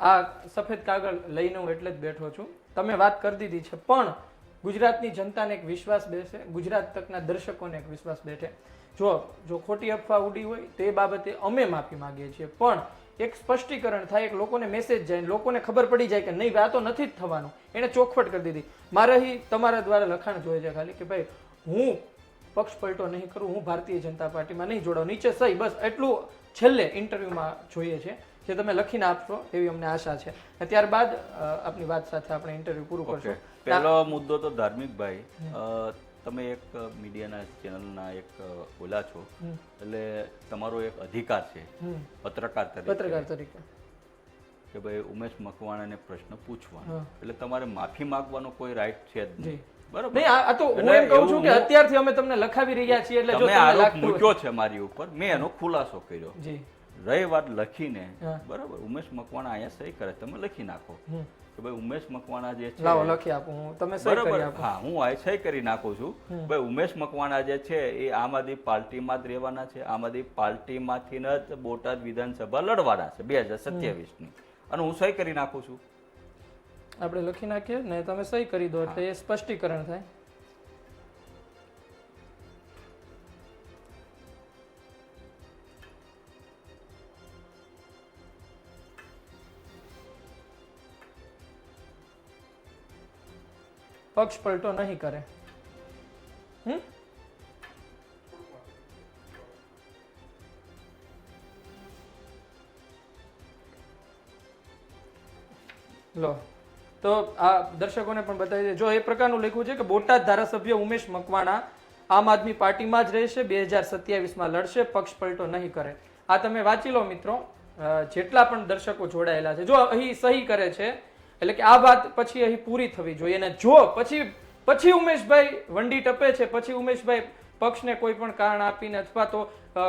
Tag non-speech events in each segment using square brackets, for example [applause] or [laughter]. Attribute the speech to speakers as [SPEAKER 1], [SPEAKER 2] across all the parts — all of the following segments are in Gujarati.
[SPEAKER 1] આ સફેદ કાગળ લઈને હું એટલે જ બેઠો છું. તમે વાત કરી દીધી છે, પણ ગુજરાતની જનતાને એક વિશ્વાસ બેસે, ગુજરાત તકના દર્શકોને એક વિશ્વાસ બેઠે. જો જો ખોટી અફવા ઉડી હોય, તે બાબતે અમે માફી માગીએ છીએ. પણ એક સ્પષ્ટીકરણ થાય, એક લોકોને મેસેજ જાય લોકોને ખબર પડી જાય કે નહીં વાતો નથી જ થવાનું. એને ચોખવટ કરી દીધી. મારે તમારા દ્વારા લખાણ જોઈએ છે ખાલી કે, ભાઈ, હું પક્ષ પલટો નહીં કરું, હું ભારતીય જનતા પાર્ટીમાં નહીં જોડાઉં. નીચે સહી, બસ. એટલું છેલ્લે ઇન્ટરવ્યુમાં જોઈએ છે. જે તમે લખીને આપશો એવી અમને આશા છે. ત્યારબાદ આપની વાત સાથે આપણે ઇન્ટરવ્યુ પૂરું કરશું.
[SPEAKER 2] પહેલો મુદ્દો તો ધાર્મિકભાઈ તમે એક મીડિયાના ચેનલના એક ઓલા છો. એટલે તમારો એક અધિકાર છે. પત્રકાર તરીકે.
[SPEAKER 1] પત્રકાર
[SPEAKER 2] તરીકે. કે ભાઈ ઉમેશ મકવાણાને પ્રશ્ન પૂછવાનો. એટલે તમારે માફી માંગવાનો કોઈ રાઈટ છે જ નહીં. બરાબર?
[SPEAKER 1] નહીં આ આ તો હું એમ કહું છું કે અત્યારથી અમે તમને લખાવી રહ્યા છીએ એટલે જો
[SPEAKER 2] તમે આરોપ મૂક્યો છે મારી ઉપર મેં એનો ખુલાસો કર્યો.
[SPEAKER 1] જી.
[SPEAKER 2] રહી વાત લખીને. બરાબર ઉમેશ મકવાણા અહીંયા સહી કરે તમે લખી નાખો. કે ભાઈ ઉમેશ મકવાણા જે છે
[SPEAKER 1] લાવો લખી આપું હું. તમે સહી કરી આપો.
[SPEAKER 2] હા હું આ સહી કરી નાખું છું. ભાઈ ઉમેશ મકવાણા જે છે એ આમ આદમી પાર્ટીમાં જ રહેવાના છે. આમ આદમી પાર્ટીમાંથી જ બોટાદ વિધાનસભા લડવાના છે બે હજાર સત્યાવીસની. અને હું સહી કરી નાખું છું.
[SPEAKER 1] આપણે લખી નાખીએ ને તમે સહી કરી દો એટલે એ સ્પષ્ટીકરણ થાય. પક્ષ પલટો નહીં કરે. હમ? લો. તો આ દર્શકોને પણ બતાવી દે. જો એ પ્રકારનું લખ્યું છે કે બોટાદ ધારાસભ્ય ઉમેશ મકવાણા આમ આદમી પાર્ટીમાં જ રહેશે, બે હજાર સત્યાવીસમાં લડશે, પક્ષ પલટો નહીં કરે. આ તમે વાંચી લો મિત્રો. જેટલા પણ દર્શકો જોડાયેલા છે. જો અહીં સહી કરે છે એટલે કે આ વાત પછી અહીં પૂરી થવી જોઈએ અને જો પછી પછી ઉમેશભાઈ વંડી ટપે છે, પછી ઉમેશભાઈ પક્ષને કોઈ પણ કારણ આપીને અથવા તો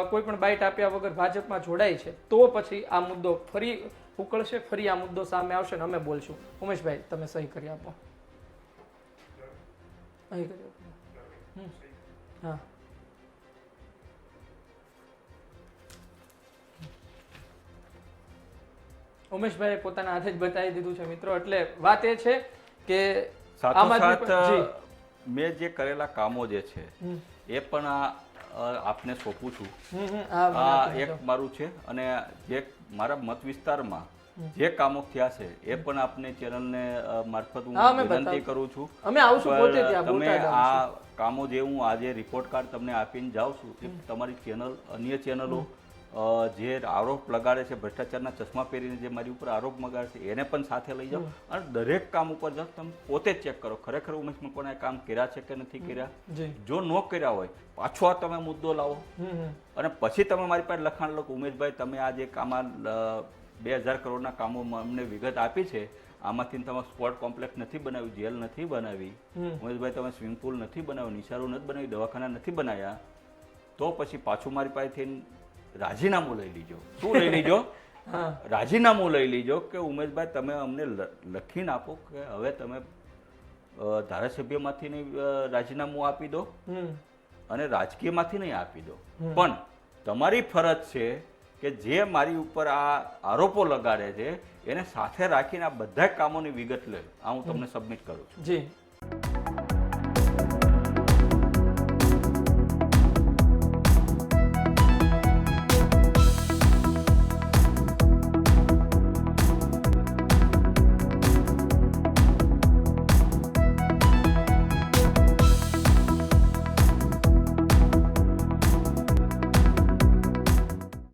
[SPEAKER 1] કોઈ પણ બાઇટ આપ્યા વગર ભાજપમાં જોડાય છે, તો પછી આ મુદ્દો ફરી ઉકળશે, ફરી આ મુદ્દો સામે આવશે ને અમે બોલશું. ઉમેશભાઈ, તમે સહી કરી આપો. અહીં કરી આપો. હા. ઉમેશભાઈ પોતાના હાથે જ બતાવી દીધું છે મિત્રો. એટલે વાત એ છે કે
[SPEAKER 2] સાથોસાથ મેં જે કરેલા કામો જે છે એ પણ આ આપને સોંપું છું. આ એક મારું છે અને જે મારા મત વિસ્તારમાં જે કામો થયા છે એ પણ આપને ચેનલને મારફત હું વિનંતી કરું છું.
[SPEAKER 1] અમે આવશું પોતે ત્યાં
[SPEAKER 2] તમે આ કામો જે હું આજે રિપોર્ટ કાર્ડ તમને આપીને જાઉં છું તમારી ચેનલ અન્ય ચેનલો જે આરોપ લગાડે છે ભ્રષ્ટાચારના ચશ્મા પહેરીને જે મારી ઉપર આરોપ લગાડે છે એને પણ સાથે લઈ જાઓ. અને દરેક કામ ઉપર જાઓ તમે પોતે ચેક કરો. ખરેખર ઉમેશ મકવાણાએ કામ કર્યા છે કે નથી કર્યા?
[SPEAKER 1] જો.
[SPEAKER 2] ન કર્યા હોય પાછો આ તમે મુદ્દો લાવો. અને પછી તમે મારી પાસે લખાણ લખો ઉમેશભાઈ તમે આ જે કામમાં બે હજાર કરોડના કામોમાં અમને વિગત આપી છે આમાંથી તમે સ્પોર્ટ કોમ્પ્લેક્સ નથી બનાવ્યું જેલ નથી બનાવી ઉમેશભાઈ તમે સ્વિમિંગ પુલ નથી બનાવ્યું નિશાળો નથી બનાવી દવાખાના નથી બનાવ્યા તો પછી પાછું મારી પાસેથી રાજીનામું લઈ લીજો. શું લઈ લીજો? [laughs] રાજીનામું લઈ લીજો કે ઉમેશભાઈ તમે અમને લખીને આપો કે હવે તમે ધારાસભ્યમાંથી નહીં, રાજીનામું આપી દો અને રાજકીયમાંથી નહીં આપી દો. પણ તમારી ફરજ છે કે જે મારી ઉપર આ આરોપો લગાડે છે એને સાથે રાખીને આ બધા કામોની વિગત લે. આ હું તમને સબમિટ કરું છું.
[SPEAKER 1] જી.